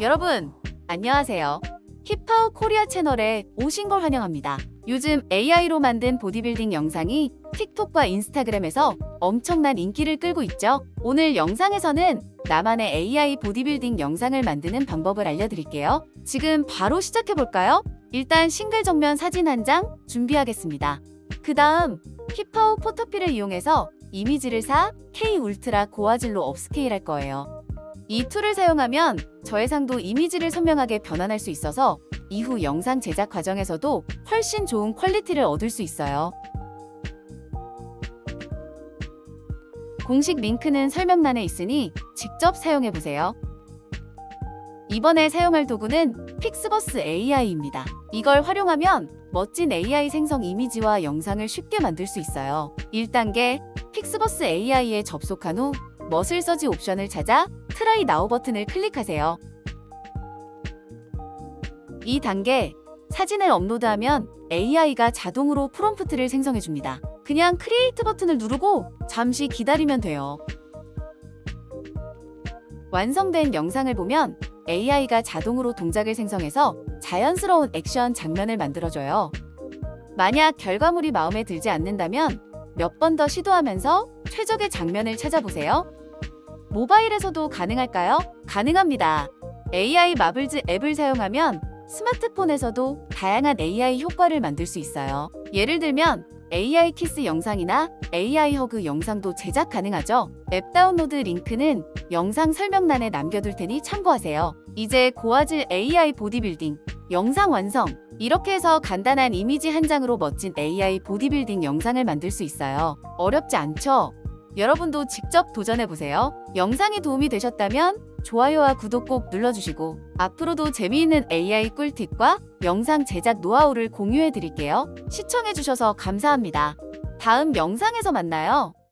여러분, 안녕하세요. 힙하우 코리아 채널에 오신 걸 환영합니다. 요즘 AI로 만든 보디빌딩 영상이 틱톡과 인스타그램에서 엄청난 인기를 끌고 있죠. 오늘 영상에서는 나만의 AI 보디빌딩 영상을 만드는 방법을 알려드릴게요. 지금 바로 시작해볼까요? 일단 싱글 정면 사진 한 장 준비하겠습니다. 그 다음 힙하우 포토필을 이용해서 이미지를 사 K 울트라 고화질로 업스케일 할 거예요. 이 툴을 사용하면 저해상도 이미지를 선명하게 변환할 수 있어서 이후 영상 제작 과정에서도 훨씬 좋은 퀄리티를 얻을 수 있어요. 공식 링크는 설명란에 있으니 직접 사용해 보세요. 이번에 사용할 도구는 픽스버스 AI입니다. 이걸 활용하면 멋진 AI 생성 이미지와 영상을 쉽게 만들 수 있어요. 1단계 픽스버스 AI에 접속한 후 머슬 서지 옵션을 찾아 트라이 나우 버튼을 클릭하세요. 2단계 사진을 업로드하면 AI가 자동으로 프롬프트를 생성해 줍니다. 그냥 크리에이트 버튼을 누르고 잠시 기다리면 돼요. 완성된 영상을 보면 AI가 자동으로 동작을 생성해서 자연스러운 액션 장면을 만들어줘요. 만약 결과물이 마음에 들지 않는다면 몇 번 더 시도하면서 최적의 장면을 찾아보세요. 모바일에서도 가능할까요? 가능합니다. AI 마블즈 앱을 사용하면 스마트폰에서도 다양한 AI 효과를 만들 수 있어요. 예를 들면 AI 키스 영상이나 AI 허그 영상도 제작 가능하죠. 앱 다운로드 링크는 영상 설명란에 남겨둘 테니 참고하세요. 이제 고화질 AI 보디빌딩 영상 완성. 이렇게 해서 간단한 이미지 한 장으로 멋진 AI 보디빌딩 영상을 만들 수 있어요. 어렵지 않죠? 여러분도 직접 도전해보세요. 영상이 도움이 되셨다면 좋아요와 구독 꼭 눌러주시고 앞으로도 재미있는 AI 꿀팁과 영상 제작 노하우를 공유해드릴게요. 시청해주셔서 감사합니다. 다음 영상에서 만나요.